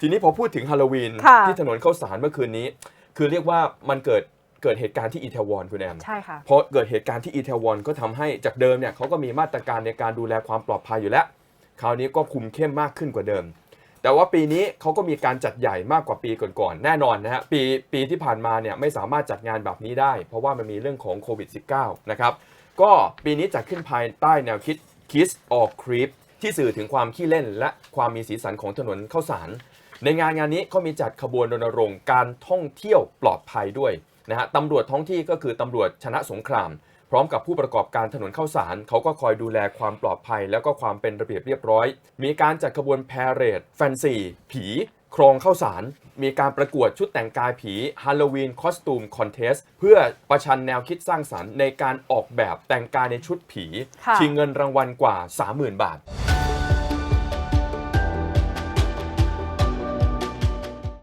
ทีนี้พอพูดถึงฮาโลวีนค่ะ ที่ถนนข้าวสารเมื่อคืนนี้ คือเรียกว่ามันเกิดเกิดเหตุการณ์ที่อีเทวอนคุณแอม ใช่ค่ะ พอเกิดเหตุการณ์ที่อีเทวอนก็ทำให้จากเดิมเนี่ยเขาก็มีมาตรการในการดูแลความปลอดภัยอยู่แล้ว คราวนี้ก็คุมเข้มมากขึ้นกว่าเดิม แต่ว่าปีนี้เขาก็มีการจัดใหญ่มากกว่าปีก่อนๆแน่นอนนะฮะปีปีที่ผ่านมาเนี่ยไม่สามารถจัดงานแบบนี้ได้ เพราะว่ามันมีเรื่องของโควิด -19 นะครับก็ปีนี้จัดขึ้นภายใต้แนวคิด Kiss or Creep ที่สื่อถึงความขี้เล่นและความมีสีสันของถนนข้าวสาร ในงานงานนี้ก็มีจัดขบวนรณรงค์การท่องเที่ยวปลอดภัยด้วยนะฮะตำรวจท้องที่ก็คือตำรวจชนะสงคราม พร้อมกับผู้ประกอบการถนนข้าวสารเขาก็คอยดูแลความปลอดภัย แล้วก็ความเป็นระเบียบเรียบร้อย มีการจัดขบวนแพรเรดแฟนซีผีครองข้าวสาร มีการประกวดชุดแต่งกายผีฮาโลวีนคอสตูมคอนเทสเพื่อประชันแนวคิดสร้างสรรค์ในการออกแบบแต่งกายในชุดผีค่ะชิงเงินรางวัลกว่า 30,000 บาท